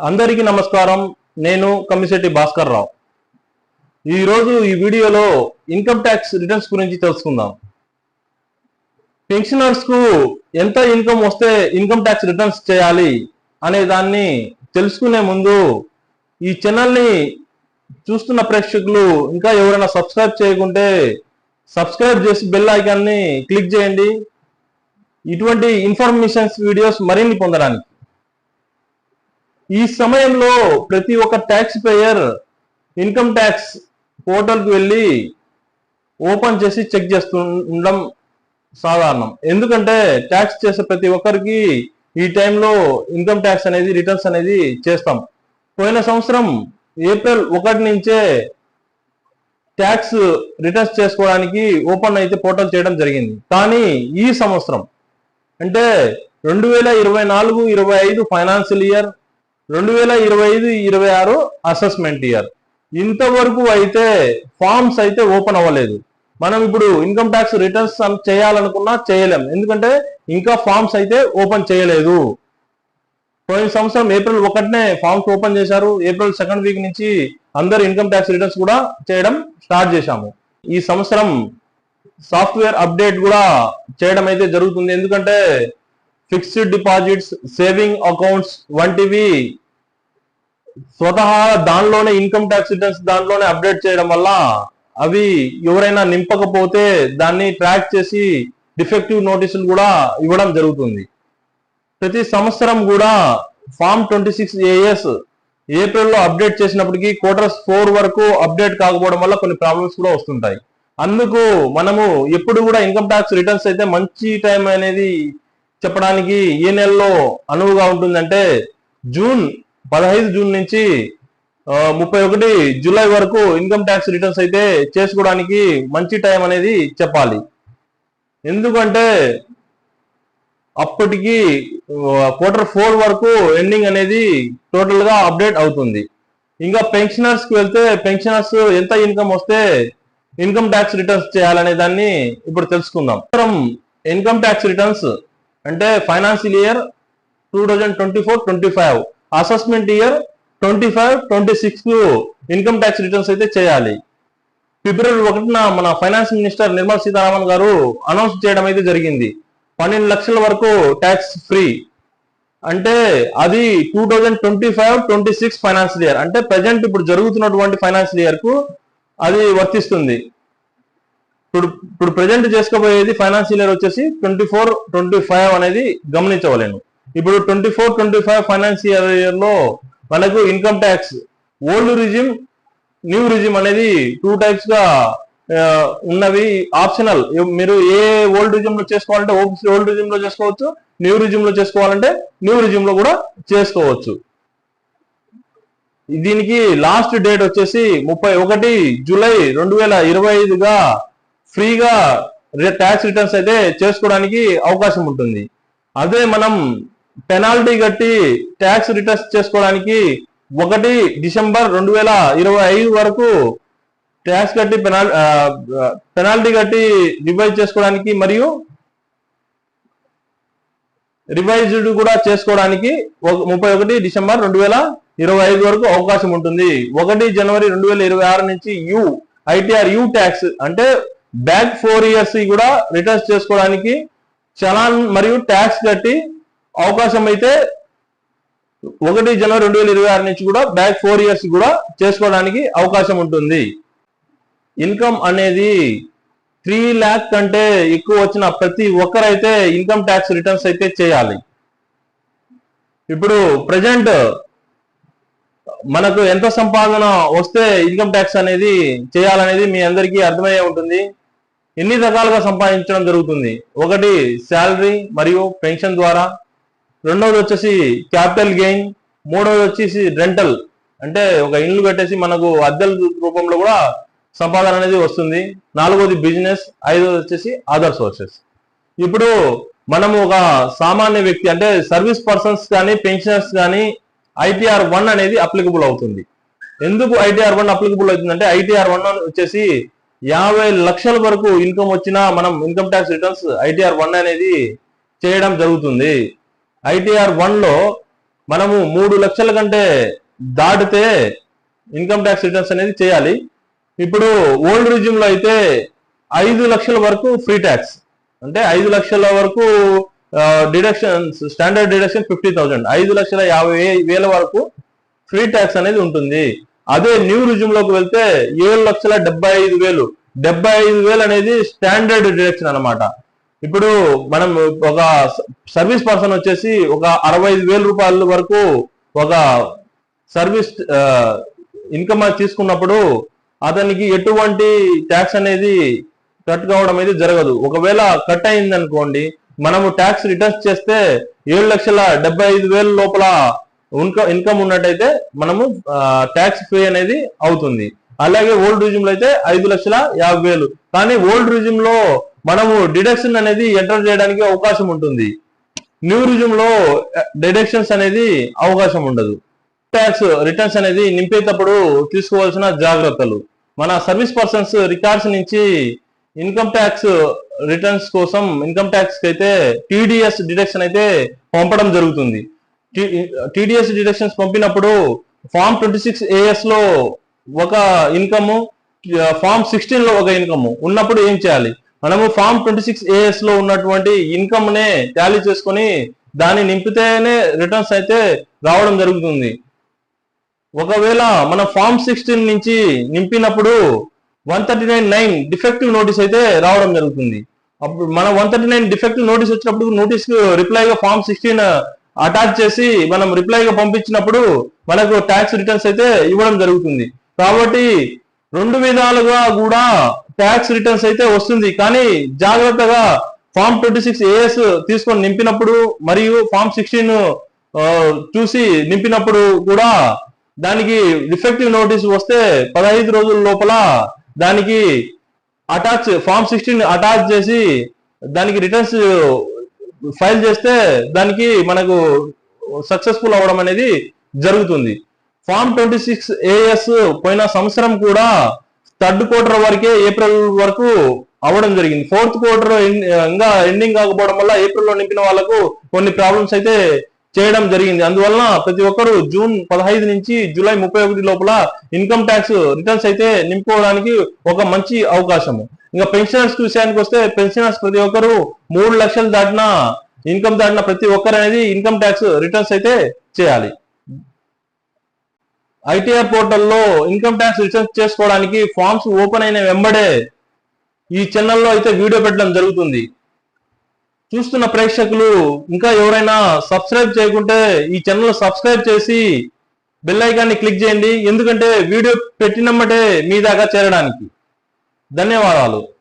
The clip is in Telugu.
అందరికీ నమస్కారం. నేను కమ్మిశెట్టి భాస్కర్ రావు. ఈరోజు ఈ వీడియోలో ఇన్కమ్ ట్యాక్స్ రిటర్న్స్ గురించి తెలుసుకుందాం. పెన్షనర్స్కు ఎంత ఇన్కమ్ వస్తే ఇన్కమ్ ట్యాక్స్ రిటర్న్స్ చేయాలి అనే దాన్ని తెలుసుకునే ముందు ఈ ఛానల్ని చూస్తున్న ప్రేక్షకులు ఇంకా ఎవరైనా సబ్స్క్రైబ్ చేయకుంటే సబ్స్క్రైబ్ చేసి బెల్ ఐకాన్ని క్లిక్ చేయండి. ఇటువంటి ఇన్ఫర్మేషన్స్ వీడియోస్ మరిన్ని పొందడానికి ఈ సమయంలో ప్రతి ఒక్క ట్యాక్స్ పేయర్ ఇన్కమ్ ట్యాక్స్ పోర్టల్కి వెళ్ళి ఓపెన్ చేసి చెక్ చేస్తూ ఉండడం సాధారణం. ఎందుకంటే ట్యాక్స్ చేసే ప్రతి ఒక్కరికి ఈ టైంలో ఇన్కమ్ ట్యాక్స్ అనేది రిటర్న్స్ అనేది చేస్తాం. పోయిన సంవత్సరం ఏప్రిల్ ఒకటి నుంచే ట్యాక్స్ రిటర్న్స్ చేసుకోవడానికి ఓపెన్ అయితే పోర్టల్ చేయడం జరిగింది. కానీ ఈ సంవత్సరం అంటే రెండు వేల ఇరవై నాలుగు ఇరవై ఐదు ఫైనాన్షియల్ ఇయర్ రెండు వేల ఇరవై ఐదు ఇరవై ఆరు అసెస్మెంట్ ఇయర్ ఇంతవరకు అయితే ఫామ్స్ అయితే ఓపెన్ అవ్వలేదు. మనం ఇప్పుడు ఇన్కమ్ ట్యాక్స్ రిటర్న్స్ చేయాలనుకున్నా చేయలేం. ఎందుకంటే ఇంకా ఫామ్స్ అయితే ఓపెన్ చేయలేదు. పోయిన సంవత్సరం ఏప్రిల్ ఒకటినే ఫామ్స్ ఓపెన్ చేశారు. ఏప్రిల్ సెకండ్ వీక్ నుంచి అందరు ఇన్కమ్ ట్యాక్స్ రిటర్న్స్ కూడా చేయడం స్టార్ట్ చేశాము. ఈ సంవత్సరం సాఫ్ట్వేర్ అప్డేట్ కూడా చేయడం అయితే జరుగుతుంది. ఎందుకంటే ఫిక్స్డ్ డిపాజిట్స్ సేవింగ్ అకౌంట్స్ వంటివి స్వతహా దానిలోనే ఇన్కమ్ ట్యాక్స్ రిటర్న్స్ దాంట్లోనే అప్డేట్ చేయడం వల్ల అవి ఎవరైనా నింపకపోతే దాన్ని ట్రాక్ చేసి డిఫెక్టివ్ నోటీసులు కూడా ఇవ్వడం జరుగుతుంది. ప్రతి సంవత్సరం కూడా ఫామ్ ట్వంటీ సిక్స్ ఏఎస్ ఏప్రిల్లో అప్డేట్ చేసినప్పటికీ క్వార్టర్స్ ఫోర్ వరకు అప్డేట్ కాకపోవడం వల్ల కొన్ని ప్రాబ్లమ్స్ కూడా వస్తుంటాయి. అందుకు మనము ఎప్పుడు కూడా ఇన్కమ్ ట్యాక్స్ రిటర్న్స్ అయితే మంచి టైం అనేది చెప్పడానికి ఏ నెలలో అనువుగా ఉంటుందంటే జూన్ పదహైదు జూన్ నుంచి ముప్పై ఒకటి జూలై వరకు ఇన్కమ్ ట్యాక్స్ రిటర్న్స్ అయితే చేసుకోవడానికి మంచి టైం అనేది చెప్పాలి. ఎందుకంటే అప్పటికి క్వార్టర్ ఫోర్ వరకు ఎండింగ్ అనేది టోటల్గా అప్డేట్ అవుతుంది. ఇంకా పెన్షనర్స్కి వెళ్తే పెన్షనర్స్ ఎంత ఇన్కమ్ వస్తే ఇన్కమ్ ట్యాక్స్ రిటర్న్స్ చేయాలనే దాన్ని ఇప్పుడు తెలుసుకుందాం. ఇన్కమ్ ట్యాక్స్ రిటర్న్స్ అంటే financial year two thousand twenty four twenty five assessment year twenty five twenty six income tax returns అయితే చేయాలి. ఫిబ్రవరి ఒకటిన మన ఫైనాన్స్ మినిస్టర్ నిర్మలా సీతారామన్ గారు అనౌన్స్ చేయడం అయితే జరిగింది. పన్నెండు లక్షల వరకు ట్యాక్స్ ఫ్రీ అంటే అది two thousand twenty five twenty six financial year అంటే ప్రజెంట్ ఇప్పుడు జరుగుతున్నటువంటి ఫైనాన్షియల్ ఇయర్కు అది వర్తిస్తుంది. ఇప్పుడు ఇప్పుడు ప్రజెంట్ చేసుకోబోయేది ఫైనాన్షియల్ ఇయర్ వచ్చేసి ట్వంటీ ఫోర్ ట్వంటీ ఫైవ్ అనేది గమనించవలేను. ఇప్పుడు twenty four twenty five financial ఇయర్లో మనకు income tax old regime new regime అనేది టూ టైప్స్గా ఉన్నవి ఆప్షనల్ మీరు ఏ ఓల్డ్ రిజిమ్లో చేసుకోవాలంటే ఓల్డ్ రిజిమ్లో చేసుకోవచ్చు న్యూ రిజిమ్లో చేసుకోవాలంటే న్యూ రిజిమ్లో కూడా చేసుకోవచ్చు. దీనికి లాస్ట్ డేట్ వచ్చేసి ముప్పై ఒకటి జూలై రెండు వేల ఇరవై ఐదుగా ఫ్రీగా ట్యాక్స్ రిటర్న్స్ అయితే చేసుకోవడానికి అవకాశం ఉంటుంది. అదే మనం పెనాల్టీ కట్టి ట్యాక్స్ రిటర్న్స్ చేసుకోవడానికి ఒకటి డిసెంబర్ రెండు వేల ఇరవై ఐదు వరకు ట్యాక్స్ కట్టి పెనాల్ పెనాల్టీ కట్టి రివైజ్ చేసుకోవడానికి మరియు రివైజ్డ్ కూడా చేసుకోవడానికి ఒక- ముప్పై ఒకటి డిసెంబర్ రెండు వేల ఇరవై ఐదు వరకు అవకాశం ఉంటుంది. ఒకటి జనవరి రెండు వేల ఇరవై ఆరు నుంచి యు ఐటీఆర్ యు ట్యాక్స్ అంటే బ్యాక్ ఫోర్ ఇయర్స్ కూడా రిటర్న్స్ చేసుకోవడానికి చలాన్ మరియు ట్యాక్స్ కట్టి అవకాశం అయితే ఒకటి జనవరి రెండు వేల ఇరవై ఆరు నుంచి కూడా బ్యాక్ ఫోర్ ఇయర్స్ కూడా చేసుకోవడానికి అవకాశం ఉంటుంది. ఇన్కమ్ అనేది త్రీ ల్యాక్ కంటే ఎక్కువ వచ్చిన ప్రతి ఒక్కరైతే ఇన్కమ్ ట్యాక్స్ రిటర్న్స్ అయితే చేయాలి. ఇప్పుడు ప్రజెంట్ మనకు ఎంత సంపాదన వస్తే ఇన్కమ్ ట్యాక్స్ అనేది చేయాలనేది మీ అందరికీ అర్థమయ్యే ఉంటుంది. ఎన్ని రకాలుగా సంపాదించడం జరుగుతుంది? ఒకటి శాలరీ మరియు పెన్షన్ ద్వారా. రెండవది వచ్చేసి క్యాపిటల్ గెయిన్ మూడవది వచ్చేసి రెంటల్ అంటే ఒక ఇల్లు కట్టేసి మనకు అద్దెల రూపంలో కూడా సంపాదన అనేది వస్తుంది. నాలుగోది బిజినెస్ ఐదోది వచ్చేసి అదర్ సోర్సెస్ ఇప్పుడు మనము ఒక సామాన్య వ్యక్తి అంటే సర్వీస్ పర్సన్స్ కానీ పెన్షనర్స్ కానీ ఐటీఆర్ వన్ అనేది అప్లికబుల్ అవుతుంది. ఎందుకు ఐటీఆర్ వన్ అప్లికబుల్ అవుతుందంటే ఐటీఆర్ వన్ వచ్చేసి యాభై లక్షల వరకు ఇన్కమ్ వచ్చినా మనం income tax returns ITR one అనేది చేయడం జరుగుతుంది. ఐటీఆర్ వన్లో మనము మూడు లక్షల కంటే దాటితే ఇన్కమ్ ట్యాక్స్ రిటర్న్స్ అనేది చేయాలి. ఇప్పుడు ఓల్డ్ రిజ్యూమ్లో అయితే ఐదు లక్షల వరకు ఫ్రీ ట్యాక్స్ అంటే ఐదు లక్షల వరకు deduction standard deduction fifty thousand ఐదు లక్షల యాభై వేల వరకు ఫ్రీ ట్యాక్స్ అనేది ఉంటుంది. అదే న్యూ రిజ్యూమ్లోకి వెళ్తే ఏడు లక్షల డెబ్బై ఐదు వేలు. డెబ్బై ఐదు వేలు అనేది స్టాండర్డ్ డిడక్షన్ అన్నమాట. ఇప్పుడు మనం ఒక సర్వీస్ పర్సన్ వచ్చేసి ఒక అరవై ఐదు వేల రూపాయల వరకు ఒక సర్వీస్ ఇన్కమ్ తీసుకున్నప్పుడు అతనికి ఎటువంటి ట్యాక్స్ అనేది కట్ కావడం అనేది జరగదు. ఒకవేళ కట్ అయింది అనుకోండి మనము ట్యాక్స్ రిటర్న్స్ చేస్తే ఏడు లక్షల డెబ్బై ఐదు వేల లోపల ఇన్కమ్ ఇన్కమ్ ఉన్నట్టయితే మనము ట్యాక్స్ పే అనేది అవుతుంది. అలాగే ఓల్డ్ రిజ్యూమ్లో అయితే ఐదు లక్షల యాభై వేలు. కానీ ఓల్డ్ రిజ్యూమ్లో మనము డిడక్షన్ అనేది ఎంటర్ చేయడానికి అవకాశం ఉంటుంది. న్యూ రిజ్యూమ్లో డిడక్షన్స్ అనేది అవకాశం ఉండదు. ట్యాక్స్ రిటర్న్స్ అనేది నింపేటప్పుడు తీసుకోవాల్సిన జాగ్రత్తలు. మన సర్వీస్ పర్సన్స్ రికార్డ్స్ నుంచి ఇన్కమ్ ట్యాక్స్ రిటర్న్స్ కోసం ఇన్కమ్ ట్యాక్స్ అయితే టీడీఎస్ డిడక్షన్ అయితే పంపడం జరుగుతుంది. టీడీఎస్ డిడక్షన్స్ పంపినప్పుడు ఫామ్ ట్వంటీ సిక్స్ ఏఎస్లో ఒక ఇన్కమ్ ఫామ్ సిక్స్టీన్లో ఒక ఇన్కమ్ ఉన్నప్పుడు ఏం చేయాలి? మనము ఫామ్ ట్వంటీ సిక్స్ ఏఎస్లో ఉన్నటువంటి ఇన్కమ్ నే టాలీ చేసుకొని దాన్ని నింపితేనే రిటర్న్స్ అయితే రావడం జరుగుతుంది. ఒకవేళ మన ఫామ్ సిక్స్టీన్ నుంచి నింపినప్పుడు one thirty nine nine defective notice అయితే రావడం జరుగుతుంది. అప్పుడు మన one thirty nine defective notice వచ్చినప్పుడు నోటీస్ రిప్లైగా ఫామ్ సిక్స్టీన్ అటాచ్ చేసి మనం రిప్లైగా పంపించినప్పుడు మనకు ట్యాక్స్ రిటర్న్స్ అయితే ఇవ్వడం జరుగుతుంది. కాబట్టి రెండు విధాలుగా కూడా ట్యాక్స్ రిటర్న్స్ అయితే వస్తుంది. కానీ జాగ్రత్తగా ఫామ్ ట్వంటీ సిక్స్ ఏఎస్ తీసుకొని నింపినప్పుడు మరియు ఫామ్ సిక్స్టీన్ చూసి నింపినప్పుడు కూడా దానికి డిఫెక్టివ్ నోటీస్ వస్తే పదహైదు రోజుల లోపల దానికి అటాచ్ ఫామ్ సిక్స్టీన్ అటాచ్ చేసి దానికి రిటర్న్స్ ఫైల్ చేస్తే దానికి మనకు సక్సెస్ఫుల్ అవడం అనేది జరుగుతుంది. ఫామ్ ట్వంటీ సిక్స్ ఏఎస్ పోయిన సంవత్సరం కూడా థర్డ్ క్వార్టర్ వరకే ఏప్రిల్ వరకు అవ్వడం జరిగింది. ఫోర్త్ క్వార్టర్ ఇంకా ఎండింగ్ కాకపోవడం వల్ల ఏప్రిల్లో నింపిన వాళ్ళకు కొన్ని ప్రాబ్లమ్స్ అయితే చేయడం జరిగింది. అందువలన ప్రతి ఒక్కరు జూన్ పదహైదు నుంచి జూలై ముప్పై ఒకటి లోపల ఇన్కమ్ ట్యాక్స్ రిటర్న్స్ అయితే నింపుకోవడానికి ఒక మంచి అవకాశము. ఇంకా పెన్షనర్స్ విషయానికి వస్తే పెన్షనర్స్ ప్రతి ఒక్కరు మూడు లక్షలు దాటిన ఇన్కమ్ దాటిన ప్రతి ఒక్కరు అనేది ఇన్కమ్ ట్యాక్స్ రిటర్న్స్ అయితే చేయాలి. ఐటీఆర్ పోర్టల్లో ఇన్కమ్ ట్యాక్స్ రిటర్న్స్ చేసుకోవడానికి ఫామ్స్ ఓపెన్ అయిన వెంబడే ఈ ఛానల్లో అయితే వీడియో పెట్టడం జరుగుతుంది. చూస్తున్న ప్రేక్షకులు ఇంకా ఎవరైనా సబ్స్క్రైబ్ చేయకుంటే ఈ ఛానల్ సబ్స్క్రైబ్ చేసి బెల్ ఐకాన్ని క్లిక్ చేయండి. ఎందుకంటే వీడియో పెట్టినమ్మటే మీ దాకా చేరడానికి. ధన్యవాదాలు.